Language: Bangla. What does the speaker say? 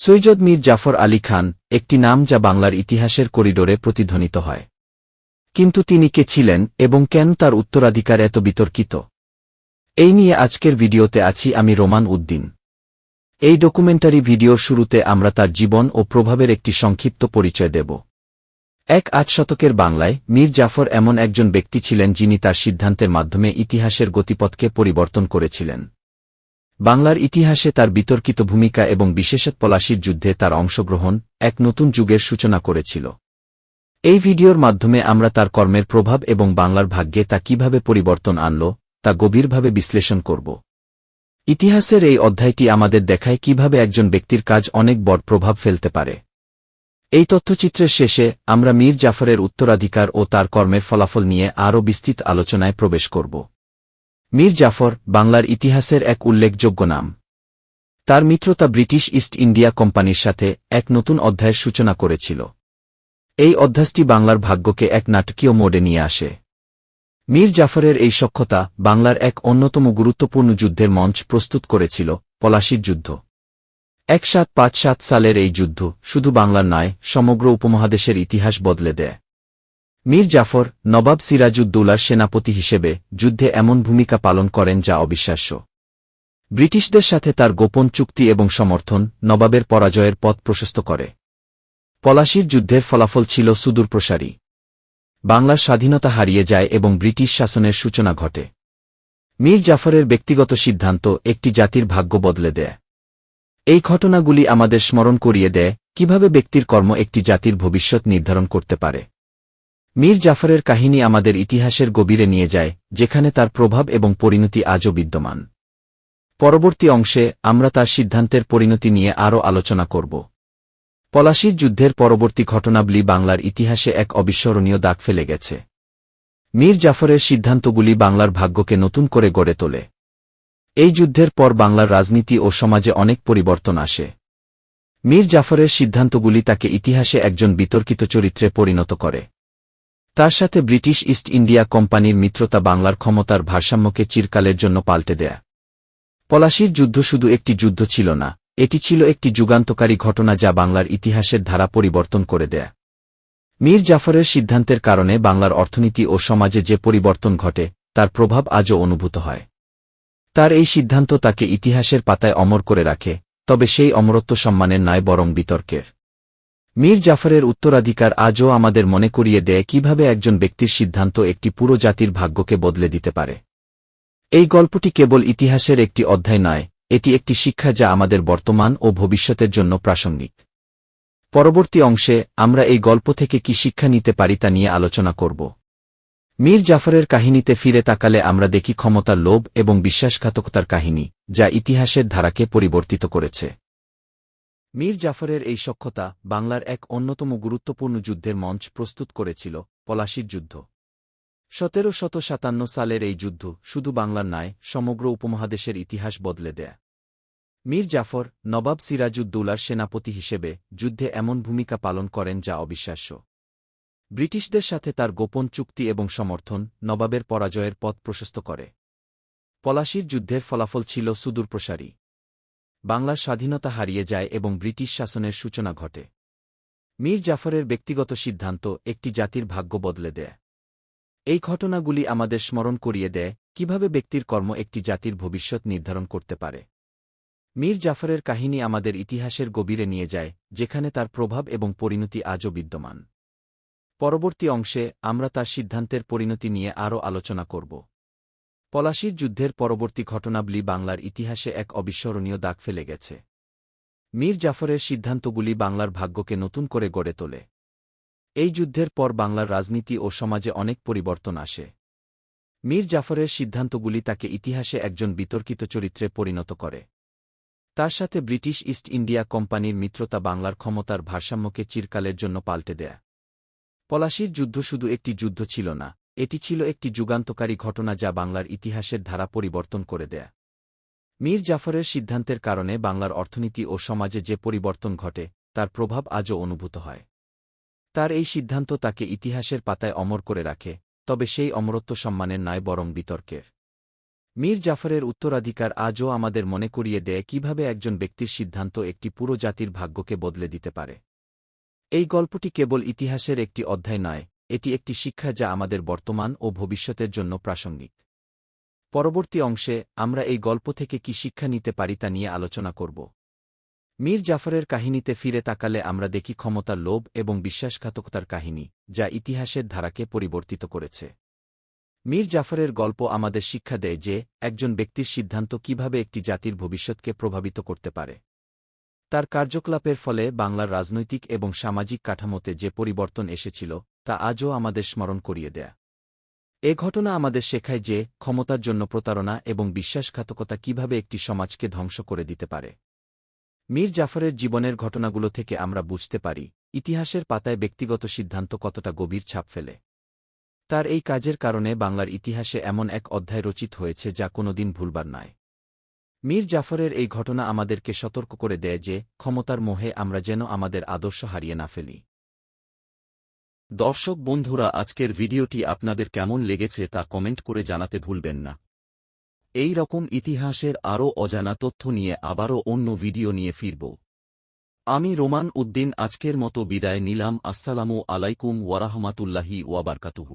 সৈয়দ মীর জাফর আলী খান, একটি নাম যা বাংলার ইতিহাসের করিডোরে প্রতিধ্বনিত হয়। কিন্তু তিনি কে ছিলেন এবং কেন তার উত্তরাধিকার এত বিতর্কিত? এই নিয়ে আজকের ভিডিওতে আছি আমি রোমান উদ্দিন। এই ডকুমেন্টারি ভিডিওর শুরুতে আমরা তার জীবন ও প্রভাবের একটি সংক্ষিপ্ত পরিচয় দেব। এক আট শতকের বাংলায় মীর জাফর এমন একজন ব্যক্তি ছিলেন যিনি তার সিদ্ধান্তের মাধ্যমে ইতিহাসের গতিপথকে পরিবর্তন করেছিলেন। বাংলার ইতিহাসে তার বিতর্কিত ভূমিকা এবং বিশেষত পলাশির যুদ্ধে তার অংশগ্রহণ এক নতুন যুগের সূচনা করেছিল। এই ভিডিওর মাধ্যমে আমরা তার কর্মের প্রভাব এবং বাংলার ভাগ্যে তা কীভাবে পরিবর্তন আনল, তা গভীরভাবে বিশ্লেষণ করব। ইতিহাসের এই অধ্যায়টি আমাদের দেখায় কীভাবে একজন ব্যক্তির কাজ অনেক বড় প্রভাব ফেলতে পারে। এই তথ্যচিত্রের শেষে আমরা মীর জাফরের উত্তরাধিকার ও তার কর্মের ফলাফল নিয়ে আরও বিস্তৃত আলোচনায় প্রবেশ করব। মীর জাফর, বাংলার ইতিহাসের এক উল্লেখযোগ্য নাম। তার মিত্রতা ব্রিটিশ ইস্ট ইন্ডিয়া কোম্পানির সাথে এক নতুন অধ্যায়ের সূচনা করেছিল। এই অধ্যাসটি বাংলার ভাগ্যকে এক নাটকীয় মোডে নিয়ে আসে। মীর জাফরের এই সক্ষতা বাংলার এক অন্যতম গুরুত্বপূর্ণ যুদ্ধের মঞ্চ প্রস্তুত করেছিল, পলাশির যুদ্ধ। এক সাত পাঁচ সাত সালের এই যুদ্ধ শুধু বাংলার নয়, সমগ্র উপমহাদেশের ইতিহাস বদলে দেয়। মীর জাফর নবাব সিরাজউদ্দৌলার সেনাপতি হিসেবে যুদ্ধে এমন ভূমিকা পালন করেন যা অবিশ্বাস্য। ব্রিটিশদের সাথে তার গোপন চুক্তি এবং সমর্থন নবাবের পরাজয়ের পথ প্রশস্ত করে। পলাশির যুদ্ধের ফলাফল ছিল সুদূরপ্রসারী। বাংলার স্বাধীনতা হারিয়ে যায় এবং ব্রিটিশ শাসনের সূচনা ঘটে। মীর জাফরের ব্যক্তিগত সিদ্ধান্ত একটি জাতির ভাগ্য বদলে দেয়। এই ঘটনাগুলি আমাদের স্মরণ করিয়ে দেয় কীভাবে ব্যক্তির কর্ম একটি জাতির ভবিষ্যৎ নির্ধারণ করতে পারে। মীর জাফরের কাহিনী আমাদের ইতিহাসের গভীরে নিয়ে যায়, যেখানে তার প্রভাব এবং পরিণতি আজও বিদ্যমান। পরবর্তী অংশে আমরা তার সিদ্ধান্তের পরিণতি নিয়ে আরও আলোচনা করব। পলাশির যুদ্ধের পরবর্তী ঘটনাবলী বাংলার ইতিহাসে এক অবিস্মরণীয় দাগ ফেলে গেছে মীর জাফরের সিদ্ধান্তগুলি বাংলার ভাগ্যকে নতুন করে গড়ে তোলে। এই যুদ্ধের পর বাংলার রাজনীতি ও সমাজে অনেক পরিবর্তন আসে। মীর জাফরের সিদ্ধান্তগুলি তাকে ইতিহাসে একজন বিতর্কিত চরিত্রে পরিণত করে। তার সাথে ব্রিটিশ ইস্ট ইন্ডিয়া কোম্পানির মিত্রতা বাংলার ক্ষমতার ভারসাম্যকে চিরকালের জন্য পাল্টে দেয়া। পলাশির যুদ্ধ শুধু একটি যুদ্ধ ছিল না, এটি ছিল একটি যুগান্তকারী ঘটনা যা বাংলার ইতিহাসের ধারা পরিবর্তন করে দেয়। মীর জাফরের সিদ্ধান্তের কারণে বাংলার অর্থনীতি ও সমাজে যে পরিবর্তন ঘটে, তার প্রভাব আজও অনুভূত হয়। তার এই সিদ্ধান্ত তাকে ইতিহাসের পাতায় অমর করে রাখে, তবে সেই অমরত্ব সম্মানের নয় বরং বিতর্কের। মীর জাফরের উত্তরাধিকার আজও আমাদের মনে করিয়ে দেয় কীভাবে একজন ব্যক্তির সিদ্ধান্ত একটি পুরো জাতির ভাগ্যকে বদলে দিতে পারে। এই গল্পটি কেবল ইতিহাসের একটি অধ্যায় নয়, এটি একটি শিক্ষা যা আমাদের বর্তমান ও ভবিষ্যতের জন্য প্রাসঙ্গিক। পরবর্তী অংশে আমরা এই গল্প থেকে কি শিক্ষা নিতে পারি তা নিয়ে আলোচনা করব। মীর জাফরের কাহিনীতে ফিরে তাকালে আমরা দেখি ক্ষমতার লোভ এবং বিশ্বাসঘাতকতার কাহিনী, যা ইতিহাসের ধারাকে পরিবর্তিত করেছে। মীর জাফরের এই সক্ষতা বাংলার এক অন্যতম গুরুত্বপূর্ণ যুদ্ধের মঞ্চ প্রস্তুত করেছিল পলাশির যুদ্ধ। সতেরো শত সাতান্ন সালের এই যুদ্ধ শুধু বাংলার নয়, সমগ্র উপমহাদেশের ইতিহাস বদলে দেয়। মীর জাফর নবাব সিরাজউদ্দৌলার সেনাপতি হিসেবে যুদ্ধে এমন ভূমিকা পালন করেন যা অবিশ্বাস্য। ব্রিটিশদের সাথে তার গোপন চুক্তি এবং সমর্থন নবাবের পরাজয়ের পথ প্রশস্ত করে। পলাশির যুদ্ধের ফলাফল ছিল সুদূরপ্রসারী। বাংলার স্বাধীনতা হারিয়ে যায় এবং ব্রিটিশ শাসনের সূচনা ঘটে। মীর জাফরের ব্যক্তিগত সিদ্ধান্ত একটি জাতির ভাগ্য বদলে দেয়। এই ঘটনাগুলি আমাদের স্মরণ করিয়ে দেয় কীভাবে ব্যক্তির কর্ম একটি জাতির ভবিষ্যৎ নির্ধারণ করতে পারে। মীর জাফরের কাহিনী আমাদের ইতিহাসের গভীরে নিয়ে যায়, যেখানে তার প্রভাব এবং পরিণতি আজও বিদ্যমান। পরবর্তী অংশে আমরা তার সিদ্ধান্তের পরিণতি নিয়ে আরও আলোচনা করব। পলাশির যুদ্ধের পরবর্তী ঘটনাবলী বাংলার ইতিহাসে এক অবিস্মরণীয় দাগ ফেলে গেছে। মীর জাফরের সিদ্ধান্তগুলি বাংলার ভাগ্যকে নতুন করে গড়ে তোলে। এই যুদ্ধের পর বাংলার রাজনীতি ও সমাজে অনেক পরিবর্তন আসে। মীর জাফরের সিদ্ধান্তগুলি তাকে ইতিহাসে একজন বিতর্কিত চরিত্রে পরিণত করে। তার সাথে ব্রিটিশ ইস্ট ইন্ডিয়া কোম্পানির মিত্রতা বাংলার ক্ষমতার ভারসাম্যকে চিরকালের জন্য পাল্টে দেয়। পলাশির যুদ্ধ শুধু একটি যুদ্ধ ছিল না এটি ছিল একটি যুগান্তকারী ঘটনা যা বাংলার ইতিহাসের ধারা পরিবর্তন করে দেয়া। মীর জাফরের সিদ্ধান্তের কারণে বাংলার অর্থনীতি ও সমাজে যে পরিবর্তন ঘটে, তার প্রভাব আজও অনুভূত হয়। তার এই সিদ্ধান্ত তাকে ইতিহাসের পাতায় অমর করে রাখে, তবে সেই অমরত্ব সম্মানের নয় বরং বিতর্কের। মীর জাফরের উত্তরাধিকার আজও আমাদের মনে করিয়ে দেয় কীভাবে একজন ব্যক্তির সিদ্ধান্ত একটি পুরো জাতির ভাগ্যকে বদলে দিতে পারে। এই গল্পটি কেবল ইতিহাসের একটি অধ্যায় নয় এটি একটি শিক্ষা যা আমাদের বর্তমান ও ভবিষ্যতের জন্য প্রাসঙ্গিক। পরবর্তী অংশে আমরা এই গল্প থেকে কি শিক্ষা নিতে পারি তা নিয়ে আলোচনা করব। মীর জাফরের কাহিনীতে ফিরে তাকালে আমরা দেখি ক্ষমতার লোভ এবং বিশ্বাসঘাতকতার কাহিনী, যা ইতিহাসের ধারাকে পরিবর্তিত করেছে। মীর জাফরের গল্প আমাদের শিক্ষা দেয় যে, একজন ব্যক্তির সিদ্ধান্ত কীভাবে একটি জাতির ভবিষ্যৎকে প্রভাবিত করতে পারে। তার কার্যকলাপের ফলে বাংলার রাজনৈতিক এবং সামাজিক কাঠামোতে যে পরিবর্তন এসেছিল তা আজও আমাদের স্মরণ করিয়ে দেয়া। এ ঘটনা আমাদের শেখায় যে, ক্ষমতার জন্য প্রতারণা এবং বিশ্বাসঘাতকতা কীভাবে একটি সমাজকে ধ্বংস করে দিতে পারে। মীর জাফরের জীবনের ঘটনাগুলো থেকে আমরা বুঝতে পারি, ইতিহাসের পাতায় ব্যক্তিগত সিদ্ধান্ত কতটা গভীর ছাপ ফেলে। তার এই কাজের কারণে বাংলার ইতিহাসে এমন এক অধ্যায় রচিত হয়েছে যা কোনোদিন ভুলবার নয়। মীর জাফরের এই ঘটনা আমাদেরকে সতর্ক করে দেয় যে, ক্ষমতার মোহে আমরা যেন আমাদের আদর্শ হারিয়ে না ফেলি। দর্শক বন্ধুরা, আজকের ভিডিওটি আপনাদের কেমন লেগেছে তা কমেন্ট করে জানাতে ভুলবেন না। এই রকম ইতিহাসের আরও অজানা তথ্য নিয়ে আবারও অন্য ভিডিও নিয়ে ফিরব। আমি রোমান উদ্দিন, আজকের মতো বিদায় নিলাম। আসসালামু আলাইকুম ওয়ারাহমাতুল্লাহি ওয়াবারকাতুহু